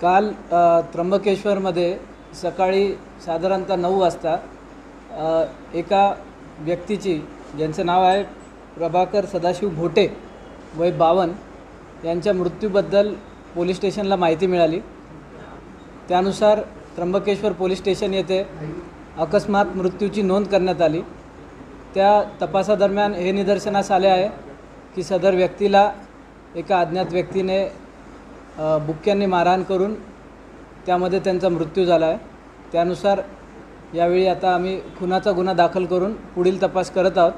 काल त्र्यंबकेश्वरमध्ये सकाळी साधारणतः नऊ वाजता एका व्यक्तीची ज्यांचं नाव आहे प्रभाकर सदाशिव भोटे वय बावन यांच्या मृत्यूबद्दल पोलीस स्टेशनला माहिती मिळाली. त्यानुसार त्र्यंबकेश्वर पोलीस स्टेशन येथे अकस्मात मृत्यूची नोंद करण्यात आली. त्या तपासादरम्यान हे निदर्शनास आले आहे की सदर व्यक्तीला एका अज्ञात व्यक्तीने बुक्क्यांनी मारहाण करून त्यामध्ये त्यांचा मृत्यू झाला आहे. त्यानुसार यावेळी आता आम्ही खुनाचा गुन्हा दाखल करून पुढील तपास करत आहोत.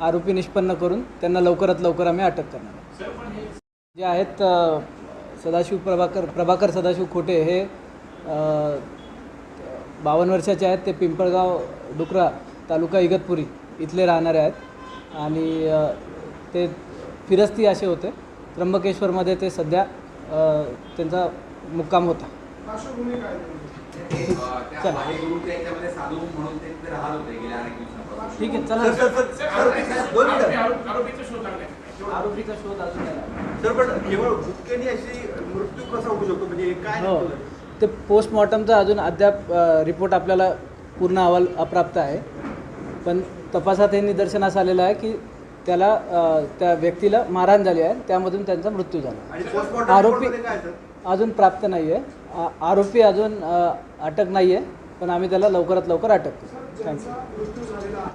आरोपी निष्पन्न करून त्यांना लवकरात लवकर आम्ही अटक करणार आहोत. जे आहेत सदाशिव प्रभाकर प्रभाकर सदाशिव खोटे हे बावन्न वर्षाचे आहेत. ते पिंपळगाव डुकरा तालुका इगतपुरी इथले राहणारे आहेत. आणि ते फिरस्ती असे होते. त्र्यंबकेश्वरमध्ये ते सध्या त्यांचा मुक्काम होता. ठीक आहे चला. सर सर सर दोन मिनिटं आरोपीचा शोध लागलाय आरोपीचा शोध अजून नाही. लागला. सर पण केवळ भुकेने अशी मृत्यू कसा होऊ शकतो? म्हणजे काय हो? ते पोस्टमॉर्टमचा अजून अद्याप रिपोर्ट आपल्याला पूर्ण अहवाल अप्राप्त आहे. पण तपासात हे निदर्शनास आलेलं आहे की त्याला त्या व्यक्तीला मारहाण झाली आहे. त्यामधून त्यांचा मृत्यू झाला. आरोपी अजून प्राप्त नाही आहे आरोपी अजून अटक नाही आहे पण आम्ही त्याला लवकरात लवकर अटक करू. थँक्यू